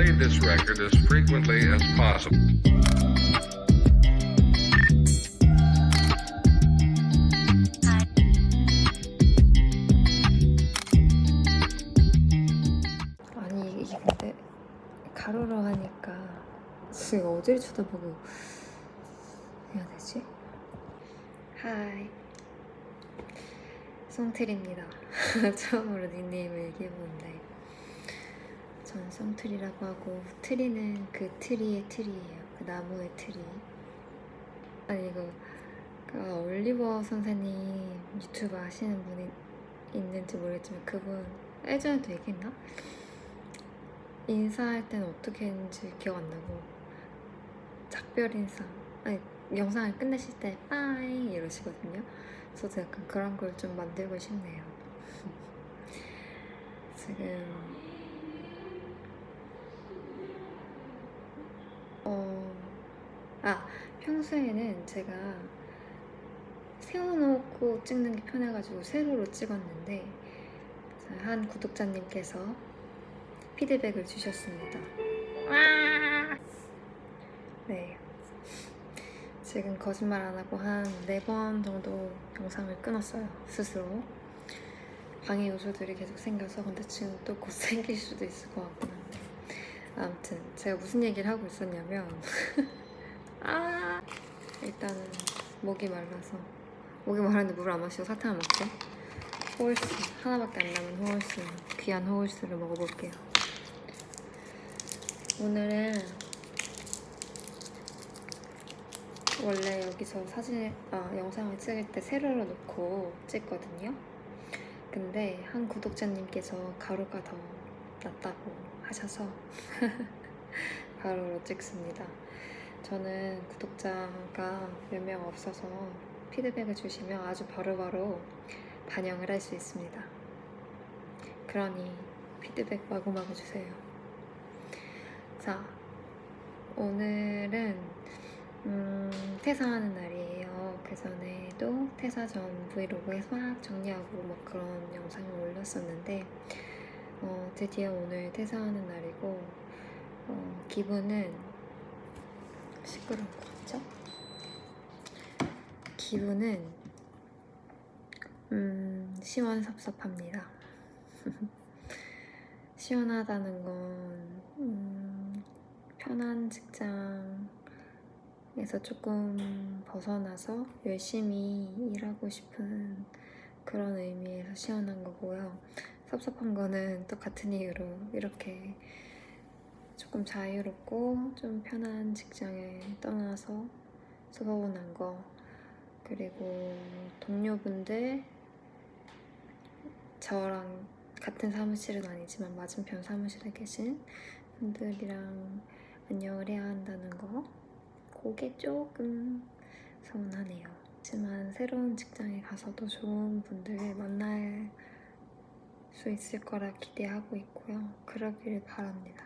played this record as frequently as possible. 아니 근데 가로로 하니까 지금 어디를 쳐다보고 해야 되지? 하이 송트리입니다 처음으로 닉네임을 얘기해보는데 저는 송트리라고 하고 트리는 그 트리의 트리예요. 그 나무의 트리. 아니 이거 그 올리버 선생님 유튜브 아시는 분이 있는지 모르겠지만 그분 예전에도 얘기했나? 인사할 때는 어떻게 했는지 기억 안 나고 작별 인사. 아니 영상을 끝내실 때 빠이 이러시거든요. 저도 약간 그런 걸 좀 만들고 싶네요. 지금 어... 아 평소에는 제가 세워놓고 찍는 게 편해가지고 세로로 찍었는데 한 구독자님께서 피드백을 주셨습니다. 네. 지금 거짓말 안 하고 한 네 번 정도 영상을 끊었어요. 스스로. 방해 요소들이 계속 생겨서 근데 지금 또 곧 생길 수도 있을 것 한데. 아무튼 제가 무슨 얘기를 하고 있었냐면 아 일단은 목이 말라서 목이 마른데 물안 마시고 사탕을 먹죠. 호울스 하나밖에 안 남은 호울스 귀한 호울스를 먹어볼게요. 오늘은 원래 여기서 사진 아, 영상을 찍을 때 세로로 놓고 찍거든요. 근데 한 구독자님께서 가로가 더 낫다고 하셔서 가로로 찍습니다. 저는 구독자가 몇 명 없어서 피드백을 주시면 아주 바로 바로 반영을 할 수 있습니다. 그러니 피드백 마구마구 주세요. 자, 오늘은 음, 퇴사하는 날이에요. 그 전에도 퇴사 전 브이로그에서 막 정리하고 뭐 그런 영상을 올렸었는데 어, 드디어 오늘 퇴사하는 날이고 어, 기분은 시끄러운 것 같죠? 기분은 음, 시원섭섭합니다. 시원하다는 건 음, 편한 직장에서 조금 벗어나서 열심히 일하고 싶은 그런 의미에서 시원한 거고요. 섭섭한 거는 또 같은 이유로 이렇게 조금 자유롭고 좀 편한 직장에 떠나서 서운한 거 그리고 동료분들 저랑 같은 사무실은 아니지만 맞은편 사무실에 계신 분들이랑 안녕을 해야 한다는 거 그게 조금 서운하네요. 하지만 새로운 직장에 가서도 좋은 분들을 만날 수 있을 거라 기대하고 있고요. 그러기를 바랍니다.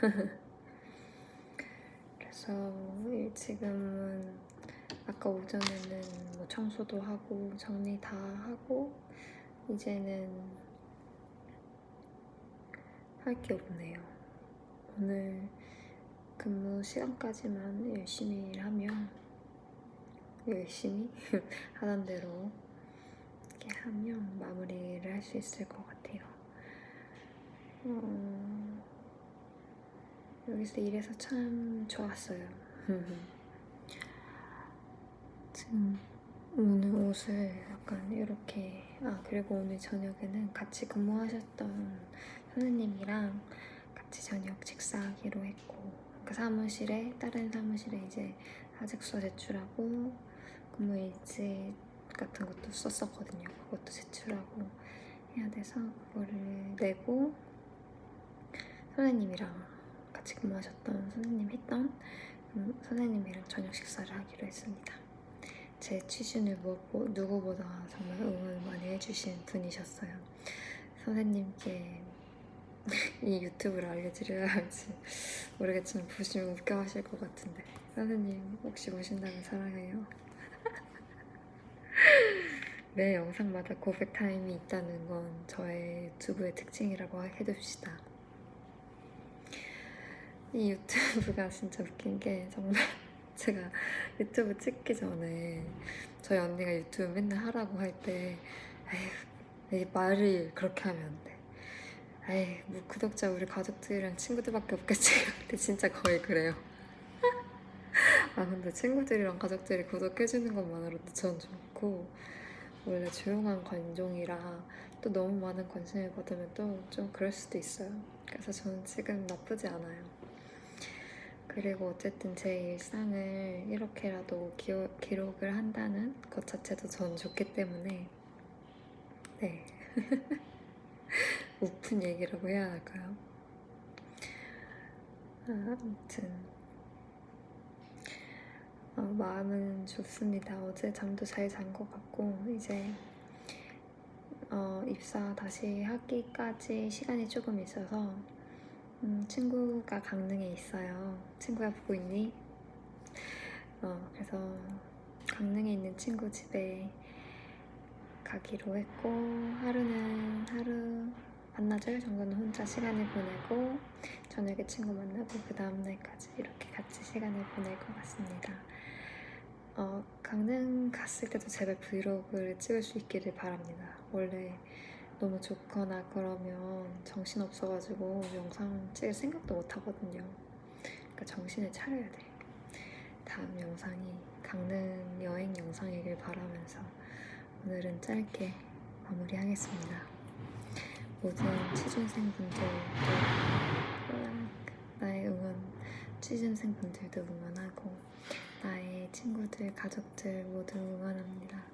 그래서 지금은 아까 오전에는 뭐 청소도 하고 정리 다 하고 이제는 할 게 없네요. 오늘 근무 시간까지만 열심히 일하면 열심히 하던 대로 이렇게 하면 마무리를 할 수 있을 것 같아요. 어, 여기서 일해서 참 좋았어요. 지금 오늘 옷을 약간 이렇게 아 그리고 오늘 저녁에는 같이 근무하셨던 선생님이랑 같이 저녁 식사하기로 했고 그 사무실에 다른 사무실에 이제 사직서 제출하고 근무 일지 같은 것도 썼었거든요. 그것도 제출하고 해야 돼서 그거를 내고 선생님이랑 같이 근무하셨던 선생님 했던 음, 선생님이랑 저녁 식사를 하기로 했습니다. 제 취준을 뭐, 뭐, 누구보다 정말 응원을 많이 해주신 분이셨어요. 선생님께 이 유튜브를 알려드려야 할지 모르겠지만 보시면 웃겨 하실 것 같은데 선생님 혹시 보신다면 사랑해요. 매 영상마다 고백 타임이 있다는 건 저의 유튜브의 특징이라고 해둡시다. 이 유튜브가 진짜 웃긴 게 정말 제가 유튜브 찍기 전에 저희 언니가 유튜브 맨날 하라고 할 때 에휴 이 말을 그렇게 하면 안 돼. 에이 뭐 구독자 우리 가족들이랑 친구들밖에 없겠지. 근데 진짜 거의 그래요. 아 근데 친구들이랑 가족들이 구독해주는 것만으로도 전 좋고 원래 조용한 관종이라 또 너무 많은 관심을 받으면 또 좀 그럴 수도 있어요. 그래서 저는 지금 나쁘지 않아요. 그리고 어쨌든 제 일상을 이렇게라도 기어, 기록을 한다는 것 자체도 전 좋기 때문에 네 오픈 얘기라고 해야 할까요? 아, 아무튼 어, 마음은 좋습니다. 어제 잠도 잘 잔 것 같고 이제 어, 입사 다시 하기까지 시간이 조금 있어서 음, 친구가 강릉에 있어요. 친구야 보고 있니? 어, 그래서 강릉에 있는 친구 집에 가기로 했고 하루는 하루 반나절 정도는 혼자 시간을 보내고 저녁에 친구 만나고 그 다음날까지 이렇게 같이 시간을 보낼 것 같습니다. 어, 강릉 갔을 때도 제발 브이로그를 찍을 수 있기를 바랍니다. 원래 너무 좋거나 그러면 정신 없어가지고 영상 찍을 생각도 못 하거든요. 그러니까 정신을 차려야 돼. 다음 영상이 강릉 여행 영상이길 바라면서 오늘은 짧게 마무리하겠습니다. 모든 취준생분들도 나의 응원, 취준생분들도 응원하고 나의 친구들, 가족들 모두 응원합니다.